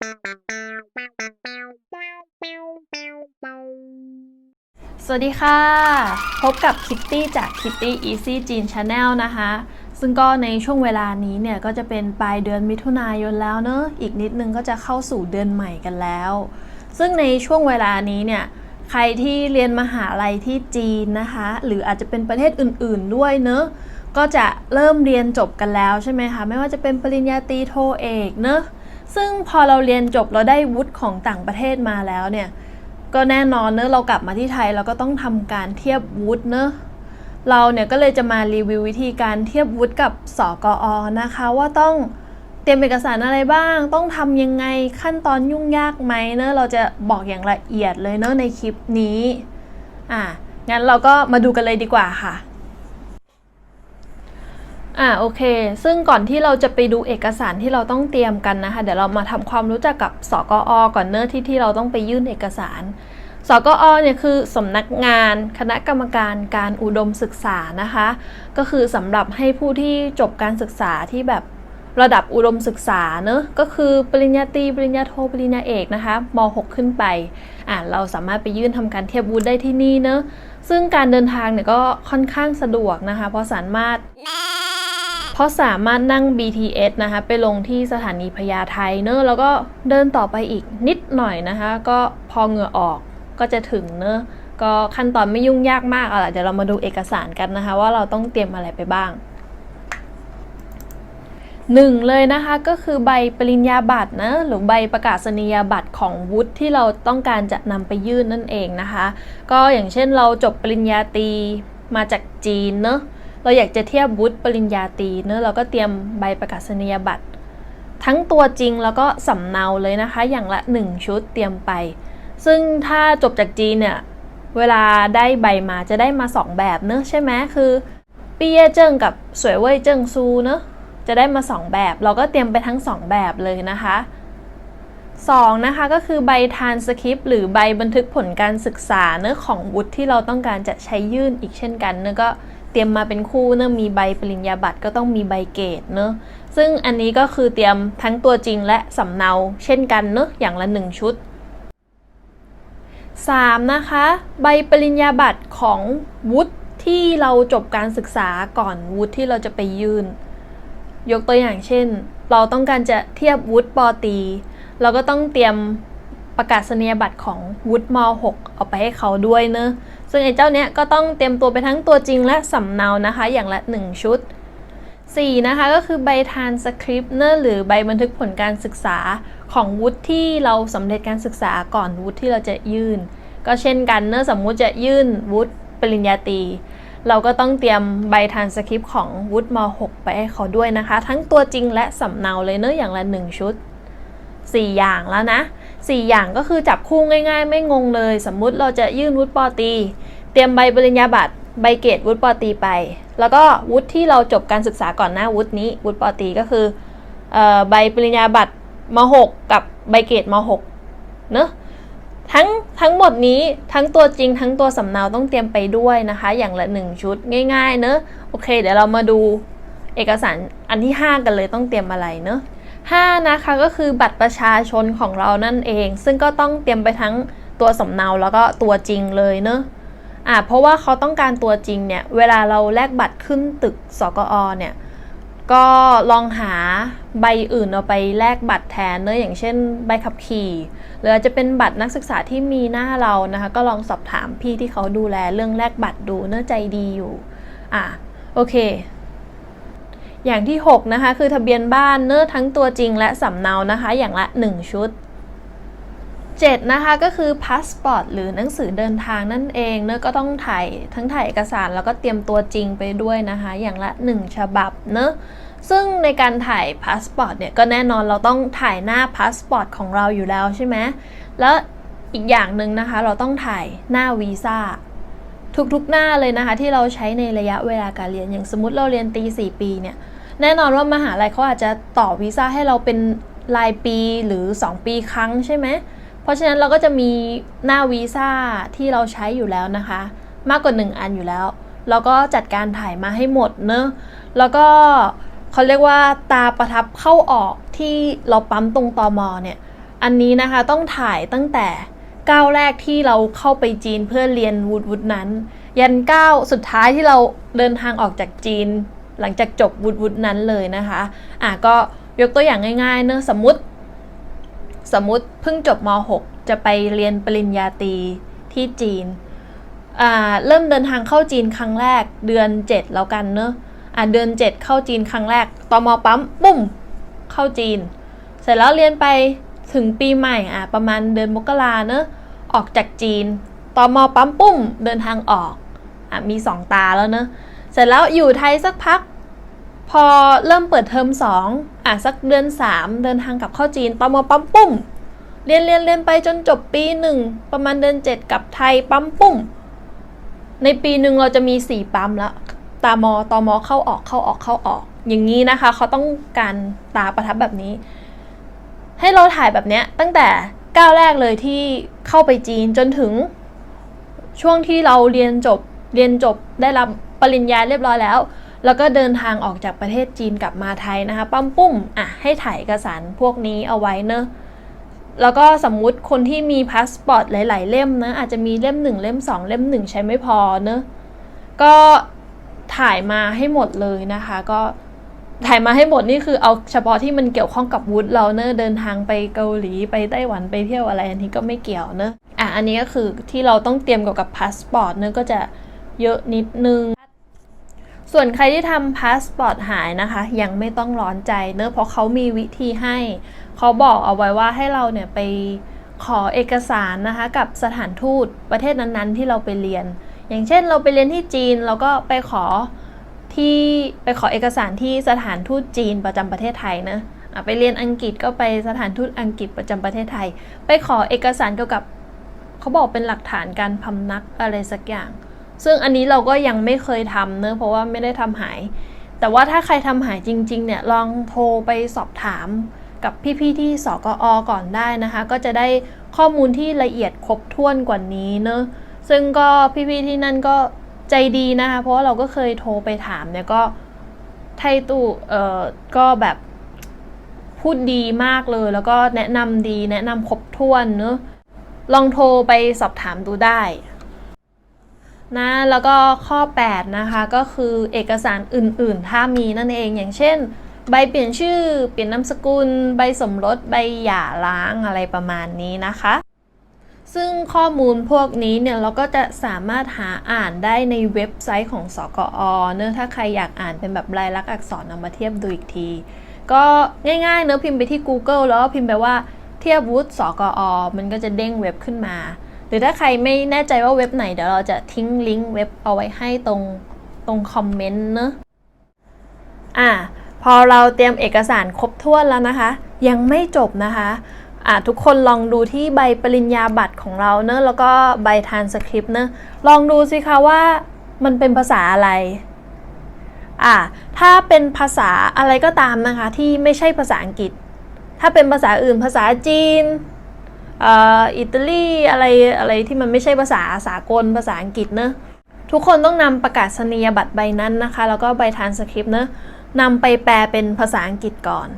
สวัสดีค่ะ พบกับคิตตี้จาก Kitty Easy Jean Channel นะคะ ซึ่งก็ในช่วงเวลานี้เนี่ย ก็จะเป็นปลายเดือนมิถุนายนแล้วเนอะอีกนิดนึงก็จะเข้าสู่เดือนใหม่กันแล้ว ซึ่งในช่วงเวลานี้เนี่ย ใครที่เรียนมหาลัยที่จีนนะคะ หรืออาจจะเป็นประเทศอื่นๆด้วยเนอะก็จะเริ่มเรียนจบกันแล้วใช่ไหมคะ ไม่ว่าจะเป็นปริญญาตรีโทเอกเนอะ ซึ่งพอเราเรียนจบเราได้วุฒิของต่างประเทศมาแล้วเนี่ย ก็แน่นอนเนอะเรากลับมาที่ไทยเราก็ต้องทำการเทียบวุฒิเนอะเราเนี่ยก็เลยจะมารีวิววิธีการเทียบวุฒิกับสกอนะคะ ว่าต้องเตรียมเอกสารอะไรบ้าง ต้องทำยังไงขั้นตอนยุ่งยากไหมเนอะเราจะบอกอย่างละเอียดเลยเนอะในคลิปนี้อะงั้นเราก็มาดูกันเลยดีกว่าค่ะ อ่าโอเค ซึ่งก่อนที่เราจะไปดูเอกสารที่เราต้องเตรียมกันนะคะ เดี๋ยวเรามาทำความรู้จักกับสกอก่อนเนอะที่ที่เราต้องไปยื่นเอกสาร สกอเนี่ยคือสำนักงาน คณะกรรมการการอุดมศึกษานะคะ ก็คือสำหรับให้ผู้ที่จบการศึกษาที่แบบระดับอุดมศึกษาเนอะก็คือปริญญาตรีปริญญาโทปริญญาเอกนะคะม .6 ขึ้นไปอ่าเราสามารถไปยื่นทำการเทียบวุฒิได้ที่นี่เนอะซึ่งการเดินทางเนี่ยก็ค่อนข้างสะดวกนะคะ เพราะสามารถ เพราสามารถนั่ง BTS นะคะไปลงที่สถานีพญาไทเนอะแล้วก็เดินต่อไปอีกนิดหน่อยนะคะ ก็พอเหงื่อออกก็จะถึงเนอะก็ขั้นตอนไม่ยุ่งยากมากเอาล่ะเดี๋ยวเรามาดูเอกสารกันนะคะ ว่าเราต้องเตรียมอะไรไปบ้างหนึ่งเลยนะคะก็คือใบปริญญาบัตรนะหรือใบประกาศนียบัตรของวุฒิที่เราต้องการจะนำไปยื่นนั่นเองนะคะ ก็อย่างเช่นเราจบปริญญาตรีมาจากจีนเนอะ เราอยากจะเทียบวุฒิปริญญาตรีเนอะเราก็เตรียมใบประกาศนียบัตร ทั้งตัวจริงแล้วก็สำเนาเลยนะคะ อย่างละ 1 ชุดเตรียมไป ซึ่งถ้าจบจากจีนเนี่ยเวลาได้ใบมาจะได้มา 2 แบบเนอะใช่ไหมคือปีเย่เจิ้งกับสวยเว่ยเจิ้งซูเนอะจะได้มา 2 แบบ เราก็เตรียมไปทั้ง 2 แบบเลยนะคะ 2 นะคะก็คือใบทานสคริปต์หรือใบบันทึกผลการศึกษาเนื้อของวุฒิที่เราต้องการจะใช้ยื่นอีกเช่นกันเนื้อก็ เตรียมมาเป็นคู่เนอะมีใบปริญญาบัตรก็ต้องมีใบเกรดเนอะซึ่งอันนี้ก็คือเตรียมทั้งตัวจริงและสำเนาเช่นกันเนอะอย่างละ 1 ชุด 3. นะคะ ใบปริญญาบัตรของวุฒิที่เราจบการศึกษาก่อนวุฒิที่เราจะไปยื่น ยกตัวอย่างเช่น เราต้องการจะเทียบวุฒิปอตี เราก็ต้องเตรียมประกาศนียบัตรของวุฒิม .6 เอาไปให้เขาด้วยเนอะ ซึ่งไอ้เจ้าเนี้ยก็ต้องเตรียมตัวไปทั้งตัวจริงและสำเนานะคะ อย่างละ 1 ชุด 4. นะคะก็คือใบทานสคริปต์เนอะหรือใบบันทึกผลการศึกษาของวุฒิที่เราสำเร็จการศึกษาก่อนวุฒิที่เราจะยื่น ก็เช่นกันเนอะสมมุติจะยื่นวุฒิปริญญาตรีเราก็ต้องเตรียมใบทานสคริปต์ของวุฒิม .6 ไปให้เขาด้วยนะคะ ทั้งตัวจริงและสำเนาเลยเนอะอย่างละ 1 ชุด 4 อย่างแล้วนะ 4 อย่างก็คือจับคู่ง่ายๆ ไม่งงเลย สมมุติเราจะยื่นวุฒิปอตี เตรียมใบปริญญาบัตรใบเกรดวุฒิปอตีไป แล้วก็วุฒิที่เราจบการศึกษาก่อนหน้าวุฒินี้วุฒิปอตีก็คือออใบปริญญาบัตรม .6 กับใบเกรดม .6 เนอะทั้งทั้งหมดนี้ทั้งตัวจริงทั้งตัวสำเนาต้องเตรียมไปด้วยนะคะ อย่างละ 1 ชุดง่าย ๆ เนอะโอเค เดี๋ยวเรามาดูเอกสารอันที่ 5 กันเลยต้องเตรียมอะไรเนอะ 5 นะคะก็คือบัตรประชาชนของเรานั่นเอง ซึ่งก็ต้องเตรียมไปทั้งตัวสำเนาแล้วก็ตัวจริงเลยเนอะอ่าเพราะว่าเขาต้องการตัวจริงเนี่ย เวลาเราแลกบัตรขึ้นตึกสกอเนี่ย ก็ลองหาใบอื่นเอาไปแลกบัตรแทนเนอะอย่างเช่น ใบขับขี่หรืออาจจะเป็นบัตรนักศึกษาที่มีหน้าเรานะคะ ก็ลองสอบถามพี่ที่เขาดูแลเรื่องแลกบัตรดูเนอะใจดีอยู่ อ่าโอเค อย่างที่ 6 นะคะ คือทะเบียนบ้านเนื้อทั้งตัวจริงและสำเนานะคะ อย่างละ 1 ชุด 7 นะคะ ก็คือพาสปอร์ตหรือหนังสือเดินทางนั่นเอง เนื้อก็ต้องถ่ายทั้งถ่ายเอกสารแล้วก็เตรียมตัวจริงไปด้วยนะคะ อย่างละ 1 ฉบับเนอะซึ่งในการถ่ายพาสปอร์ตเนี่ยก็แน่นอนเราต้องถ่ายหน้าพาสปอร์ตของเราอยู่แล้วใช่ไหมแล้วอีกอย่างหนึ่งนะคะ เราต้องถ่ายหน้าวีซ่าทุกๆหน้าเลยนะคะ ที่เราใช้ในระยะเวลาการเรียนอย่างสมมติเราเรียนตีสี่ปีเนี่ย แน่นอนว่ามหาลัยเขาอาจจะต่อวีซ่าให้เราเป็นรายปีหรือ 2 ปีครั้งใช่ไหม เพราะฉะนั้นเราก็จะมีหน้าวีซ่าที่เราใช้อยู่แล้วนะคะ มากกว่า 1 อันอยู่แล้วเราก็จัดการถ่ายมาให้หมดเนอะแล้วก็เขาเรียกว่าตาประทับเข้าออกที่เราปั๊มตรงตอมอเนี่ย อันนี้นะคะต้องถ่ายตั้งแต่ก้าวแรกที่เราเข้าไปจีนเพื่อเรียนวุฒิวุฒินั้น ยันก้าวสุดท้ายที่เราเดินทางออกจากจีน หลังจากจบวุฒิวุฒินั้นเลยนะคะอะก็ยกตัวอย่างง่ายๆเนอะสมมติสมมติเพิ่งจบม .6 จะไปเรียนปริญญาตรีที่จีนอ่าเริ่มเดินทางเข้าจีนครั้งแรกเดือน 7 แล้วกันเนอะอ่าเดือน 7 เข้าจีนครั้งแรกตอมปั๊มปุ้ม เข้าจีน เสร็จแล้วเรียนไปถึงปีใหม่อะประมาณเดือนมกราเนอะออกจากจีนตอมปั๊มปุ้ม เดินทางออกอะมีสองตาแล้วเนอะเสร็จแล้วอยู่ไทยสักพัก พอเริ่มเปิดเทอมสองอะสักเดือนสามเดินทางกลับเข้าจีนตมปั๊มปุ้มเรียนเรียนเรียนไปจนจบปีหนึ่งประมาณเดือนเจ็ดกลับไทยปั๊มปุ้มในปีหนึ่งเราจะมีสี่ปั๊มล้วตามอตอมอเข้าออกเข้าออกเข้าออก อย่างนี้นะคะเขาต้องการตาประทับแบบนี้ ให้เราถ่ายแบบเนี้ยตั้งแต่ก้าวแรกเลยที่เข้าไปจีนจนถึง ช่วงที่เราเรียนจบเรียนจบได้รับปริญญาเรียบร้อยแล้ว แล้วก็เดินทางออกจากประเทศจีนกลับมาไทยนะคะปั๊มปุ้มอะให้ถ่ายเอกสารพวกนี้เอาไว้เนอะแล้วก็สมมุติคนที่มีพาสปอร์ตหลาย ๆ เล่มนะอาจจะมีเล่มหนึ่งเล่มสองเล่มหนึ่งใช้ไม่พอเนอะก็ถ่ายมาให้หมดเลยนะคะ ก็ถ่ายมาให้หมดนี่คือเอาเฉพาะที่มันเกี่ยวข้องกับวุฒิเราเนอะเดินทางไปเกาหลีไปไต้หวันไปเที่ยวอะไรอันนี้ก็ไม่เกี่ยวเนอะอะอันนี้ก็คือที่เราต้องเตรียมเกี่ยวกับพาสปอร์ตเนอะก็จะเยอะนิดนึง ส่วนใครที่ทำพาสปอร์ตหายนะคะ ยังไม่ต้องร้อนใจเนอะเพราะเขามีวิธีให้ เขาบอกเอาไว้ว่าให้เราเนี่ยไปขอเอกสารนะคะ กับสถานทูตประเทศนั้นๆ ที่เราไปเรียน อย่างเช่นเราไปเรียนที่จีนเราก็ไปขอที่ไปขอเอกสารที่สถานทูตจีนประจำประเทศไทยนะอะไปเรียนอังกฤษก็ไปสถานทูตอังกฤษประจำประเทศไทย ไปขอเอกสารเกี่ยวกับเขาบอกเป็นหลักฐานการพำนักอะไรสักอย่าง ซึ่งอันนี้เราก็ยังไม่เคยทำเนอะเพราะว่าไม่ได้ทำหาย แต่ว่าถ้าใครทำหายจริง ๆ เนี่ยลองโทรไปสอบถามกับพี่ๆที่สกอก่อนได้นะคะ ก็จะได้ข้อมูลที่ละเอียดครบถ้วนกว่านี้เนอะซึ่งก็พี่ๆที่นั่นก็ใจดีนะคะ เพราะว่าเราก็เคยโทรไปถามเนี่ยก็ไทยตู้เอ่อก็แบบพูดดีมากเลย แล้วก็แนะนำดีแนะนำครบถ้วนเนอะลองโทรไปสอบถามดูได้ นะแล้วก็ข้อ 8 นะคะก็คือเอกสารอื่นๆ ถ้ามีนั่นเองอย่างเช่น ใบเปลี่ยนชื่อ เปลี่ยนนามสกุล ใบสมรสใบหย่าร้างอะไรประมาณนี้นะคะ ซึ่งข้อมูลพวกนี้เนี่ยเราก็จะสามารถหาอ่านได้ในเว็บไซต์ของสกอเนอถ้าใครอยากอ่านเป็นแบบลายลักษณ์อักษรเอามาเทียบดูอีกที ก็ง่ายๆเนื้อพิมพ์ไปที่ Google แล้วพิมพ์ไปว่าเทียบวุฒิสกอมันก็จะเด้งเว็บขึ้นมา หรือถ้าใครไม่แน่ใจว่าเว็บไหนเดี๋ยวเราจะทิ้งลิงก์เว็บเอาไว้ให้ตรงตรงคอมเมนต์เนอะอะพอเราเตรียมเอกสารครบถ้วนแล้วนะคะ ยังไม่จบนะคะอะทุกคนลองดูที่ใบปริญญาบัตรของเราเนอะแล้วก็ใบทานสคริปต์เนอะลองดูสิคะว่ามันเป็นภาษาอะไรอะถ้าเป็นภาษาอะไรก็ตามนะคะที่ไม่ใช่ภาษาอังกฤษ ถ้าเป็นภาษาอื่นภาษาจีน อิตาลีอะไรอะไรที่มันไม่ใช่ภาษาสากลภาษาอังกฤษเนอะทุกคนต้องนำประกาศนียบัตรใบนั้นนะคะ แล้วก็ใบทานสคริปต์เนอะนำไปแปลเป็นภาษาอังกฤษก่อน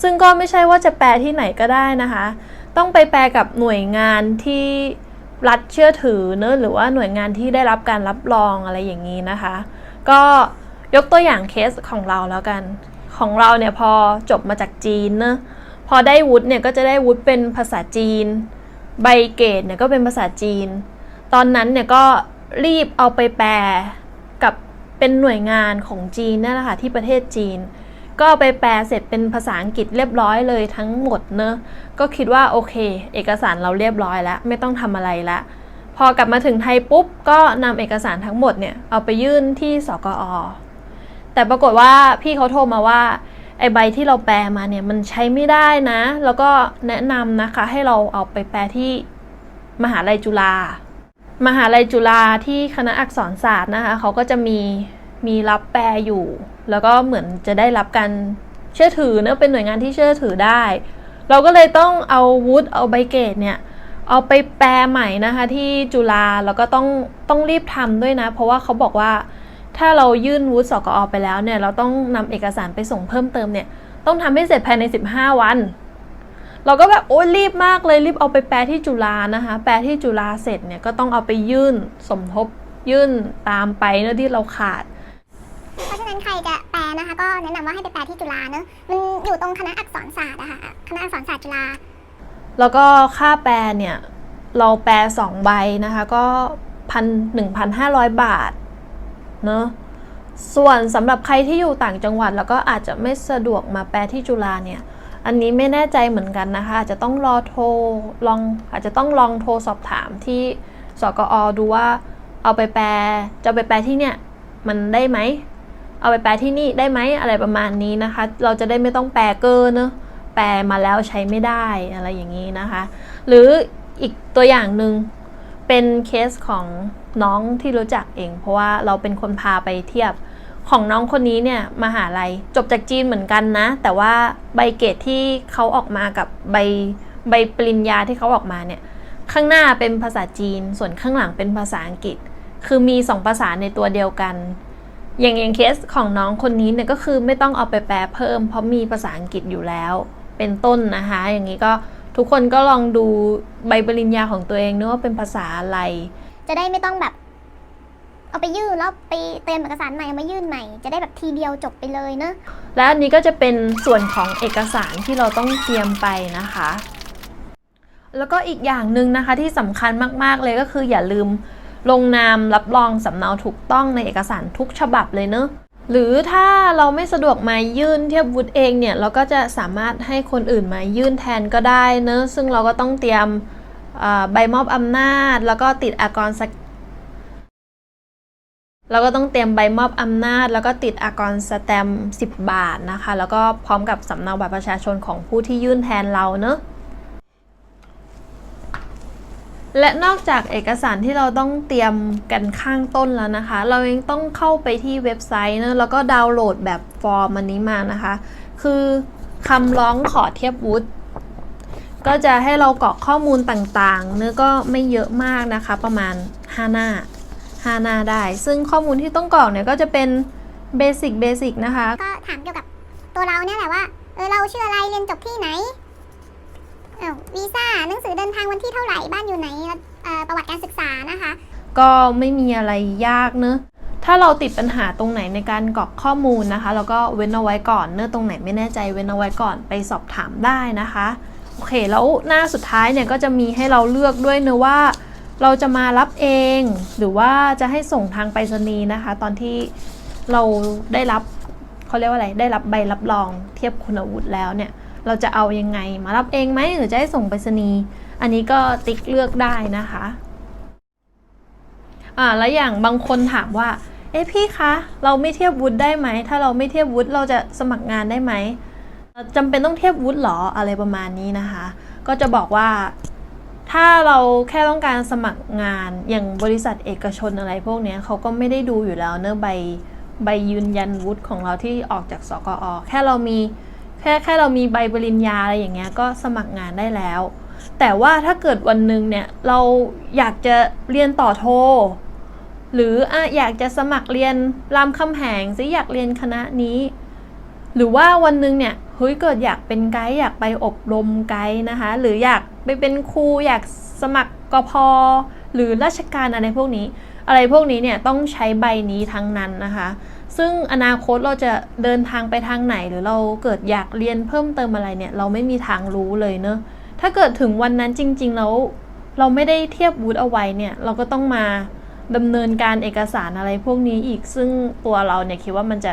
ซึ่งก็ไม่ใช่ว่าจะแปลที่ไหนก็ได้นะคะ ต้องไปแปลกับหน่วยงานที่รัฐเชื่อถือเนอะหรือว่าหน่วยงานที่ได้รับการรับรองอะไรอย่างนี้นะคะ ก็ยกตัวอย่างเคสของเราแล้วกัน ของเราเนี่ยพอจบมาจากจีนเนอะ พอได้วุฒิเนี่ยก็จะได้วุฒิเป็นภาษาจีน ใบเกรดเนี่ยก็เป็นภาษาจีน ตอนนั้นเนี่ยก็รีบเอาไปแปลกับเป็นหน่วยงานของจีนนั่นแหละค่ะที่ประเทศจีน ก็เอาไปแปลเสร็จเป็นภาษาอังกฤษเรียบร้อยเลยทั้งหมดเนอะก็คิดว่าโอเค เอกสารเราเรียบร้อยแล้วไม่ต้องทำอะไรละพอกลับมาถึงไทยปุ๊บก็นำเอกสารทั้งหมดเนี่ยเอาไปยื่นที่สกอแต่ปรากฏว่าพี่เขาโทรมาว่า ไอใบที่เราแปลมาเนี่ยมันใช้ไม่ได้นะ แล้วก็แนะนำนะคะให้เราเอาไปแปลที่มหาลัยจุฬามหาลัยจุฬาที่คณะอักษรศาสตร์นะคะเขาก็จะมีมีรับแปลอยู่ แล้วก็เหมือนจะได้รับการเชื่อถือเนอะเป็นหน่วยงานที่เชื่อถือได้ เราก็เลยต้องเอาวุฒิเอาใบเกรดเนี่ยเอาไปแปลใหม่นะคะที่จุฬาแล้วก็ต้องต้องรีบทำด้วยนะ เพราะว่าเขาบอกว่า ถ้าเรายื่นวุฒิสกอไปแล้วเนี่ยเราต้องนำเอกสารไปส่งเพิ่มเติมเนี่ยต้องทำให้เสร็จภายใน 15 วัน เราก็แบบโอ้ยรีบมากเลยรีบเอาไปแปลที่จุฬานะคะแปลที่จุฬาเสร็จเนี่ยก็ต้องเอาไปยื่นสมทบยื่นตามไปเนื้อะที่เราขาด เพราะฉะนั้นใครจะแปลนะคะก็แนะนำว่าให้ไปแปลที่จุฬาเนอะมันอยู่ตรงคณะอักษรศาสตร์อะค่ะคณะอักษรศาสตร์จุฬาแล้วก็ค่าแปลเนี่ยเราแปลสองใบนะคะก็พันหนึ่งพันห้าร้อยบาท เนอะส่วนสำหรับใครที่อยู่ต่างจังหวัด แล้วก็อาจจะไม่สะดวกมาแปลที่จุฬาเนี่ย อันนี้ไม่แน่ใจเหมือนกันนะคะอาจจะต้องรอโทรลองอาจจะต้องลองโทรสอบถามที่สกอดูว่าเอาไปแปลจะไปแปลที่เนี่ยมันได้ไหมเอาไปแปลที่นี่ได้ไหมอะไรประมาณนี้นะคะ เราจะได้ไม่ต้องแปลเกอร์เนอะแปลมาแล้วใช้ไม่ได้อะไรอย่างนี้นะคะ หรืออีกตัวอย่างหนึ่งเป็นเคสของ น้องที่รู้จักเอง เพราะว่าเราเป็นคนพาไปเทียบของน้องคนนี้เนี่ยมหาลัยจบจากจีนเหมือนกันนะ แต่ว่าใบเกรดที่เขาออกมากับใบใบปริญญาที่เขาออกมาเนี่ยข้างหน้าเป็นภาษาจีน ส่วนข้างหลังเป็นภาษาอังกฤษ คือมีสองภาษาในตัวเดียวกัน อย่างอย่างเคสของน้องคนนี้เนี่ยก็คือไม่ต้องเอาไปแปลเพิ่ม เพราะมีภาษาอังกฤษอยู่แล้ว เป็นต้นนะคะ อย่างนี้ก็ทุกคนก็ลองดูใบปริญญาของตัวเองเนอะว่าเป็นภาษาอะไร จะได้ไม่ต้องแบบ เอาไปยื่นแล้วไปเตรียมเอกสารใหม่เอามายื่นใหม่ จะได้แบบทีเดียวจบไปเลยเนอะและอันนี้ก็จะเป็นส่วนของเอกสารที่เราต้องเตรียมไปนะคะ แล้วก็อีกอย่างหนึ่งนะคะที่สำคัญมากๆเลยก็คืออย่าลืมลงนามรับรองสำเนาถูกต้องในเอกสารทุกฉบับเลยเนอะหรือถ้าเราไม่สะดวกมายื่นเทียบวุฒิเองเนี่ย เราก็จะสามารถให้คนอื่นมายื่นแทนก็ได้เนอะซึ่งเราก็ต้องเตรียม ใบมอบอำนาจ แล้วก็ติดอากรสเราก็ต้องเตรียมใบมอบอำนาจ แล้วก็ติดอากรสแตมป์10 บาทนะคะ แล้วก็พร้อมกับสำเนาบัตรประชาชนของผู้ที่ยื่นแทนเราเนอะและนอกจากเอกสารที่เราต้องเตรียมกันข้างต้นแล้วนะคะ เรายังต้องเข้าไปที่เว็บไซต์นะแล้วก็ดาวน์โหลดแบบฟอร์มอันนี้มานะคะ คือคำร้องขอเทียบวุฒิ ก็จะให้เรากรอกข้อมูลต่างๆ เนื้อะก็ไม่เยอะมากนะคะ ประมาณ 5 หน้า 5 หน้าได้ ซึ่งข้อมูลที่ต้องกรอกเนี่ยก็จะเป็นเบสิกเบสิกนะคะ ก็ถามเกี่ยวกับตัวเราเนี่ยแหละว่า เออเราชื่ออะไร เรียนจบที่ไหนอ้าววีซ่าหนังสือเดินทางวันที่เท่าไหร่ บ้านอยู่ไหนแล้วเอ่อประวัติการศึกษานะคะ ก็ไม่มีอะไรยากเนอะถ้าเราติดปัญหาตรงไหนในการกรอกข้อมูลนะคะแล้วก็เว้นเอาไว้ก่อน เนอะตรงไหนไม่แน่ใจเว้นเอาไว้ก่อนไปสอบถามได้นะคะโอเคแล้วหน้าสุดท้ายเนี่ยก็จะมีให้เราเลือกด้วยเนอะว่า เราจะมารับเอง หรือว่าจะให้ส่งทางไปรษณีย์นะคะ ตอนที่เราได้รับเขาเรียกว่าอะไรได้รับใบรับรองเทียบคุณวุฒิแล้วเนี่ย เราจะเอายังไงมารับเองไหมหรือจะให้ส่งไปรษณีย์อันนี้ก็ติ๊กเลือกได้นะคะอ่าแล้วอย่างบางคนถามว่า เอ๊ะพี่คะเราไม่เทียบวุฒิได้ไหมถ้าเราไม่เทียบวุฒิเราจะสมัครงานได้ไหม จำเป็นต้องเทียบวุฒิหรออะไรประมาณนี้นะคะ ก็จะบอกว่าถ้าเราแค่ต้องการสมัครงานอย่างบริษัทเอกชนอะไรพวกนี้เขาก็ไม่ได้ดูอยู่แล้วเนอะใบใบยืนยันวุฒิของเราที่ออกจากสกอแค่เรามีแค่แค่เรามีใบปริญญาอะไรอย่างเงี้ยก็สมัครงานได้แล้ว แต่ว่าถ้าเกิดวันหนึ่งเนี่ยเราอยากจะเรียนต่อโท หรืออะอยากจะสมัครเรียนรามคำแหงซิอยากเรียนคณะนี้ หรือว่าวันหนึ่งเนี่ยเฮ้ยเกิดอยากเป็นไกด์อยากไปอบรมไกด์นะคะ หรืออยากไปเป็นครูอยากสมัครกพหรือราชการอะไรพวกนี้ อะไรพวกนี้เนี่ยต้องใช้ใบนี้ทั้งนั้นนะคะ ซึ่งอนาคตเราจะเดินทางไปทางไหน หรือเราเกิดอยากเรียนเพิ่มเติมอะไรเนี่ยเราไม่มีทางรู้เลยเนอะถ้าเกิดถึงวันนั้นจริง ๆ แล้วเราไม่ได้เทียบวุฒิเอาไว้เนี่ยเราก็ต้องมาดำเนินการเอกสารอะไรพวกนี้อีกซึ่งตัวเราเนี่ยคิดว่ามันจะ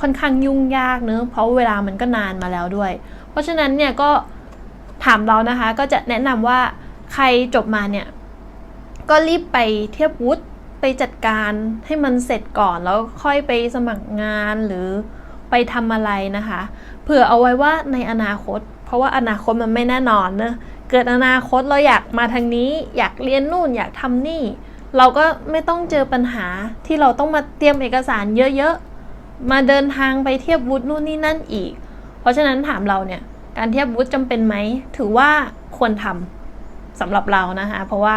ค่อนข้างยุ่งยากเนอะเพราะเวลามันก็นานมาแล้วด้วย เพราะฉะนั้นเนี่ยก็ถามเรานะคะ ก็จะแนะนำว่าใครจบมาเนี่ย ก็รีบไปเทียบวุฒิไปจัดการให้มันเสร็จก่อนแล้วค่อยไปสมัครงานหรือไปทำอะไรนะคะ เผื่อเอาไว้ว่าในอนาคต เพราะว่าอนาคตมันไม่แน่นอนเนอะเกิดอนาคตเราอยากมาทางนี้ อยากเรียนนู่นอยากทำนี่ เราก็ไม่ต้องเจอปัญหาที่เราต้องมาเตรียมเอกสารเยอะๆ มาเดินทางไปเทียบวุฒินู่นนี่นั่นอีก เพราะฉะนั้นถามเราเนี่ย การเทียบวุฒิจำเป็นไหม ถือว่าควรทำสำหรับเรานะคะ เพราะว่า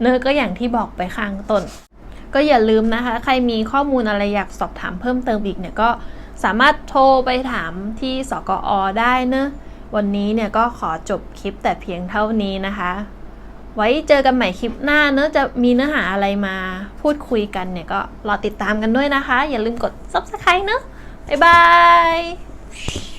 เนื้อก็อย่างที่บอกไปข้างต้น ก็อย่าลืมนะคะ ใครมีข้อมูลอะไรอยากสอบถามเพิ่มเติมอีกเนี่ยก็สามารถโทรไปถามที่สกอได้เนอะวันนี้เนี่ยก็ขอจบคลิปแต่เพียงเท่านี้นะคะ ไว้เจอกันใหม่คลิปหน้าเนอะจะมีเนื้อหาอะไรมาพูดคุยกันเนี่ยก็รอติดตามกันด้วยนะคะ อย่าลืมกด subscribe เนอะบ๊ายบาย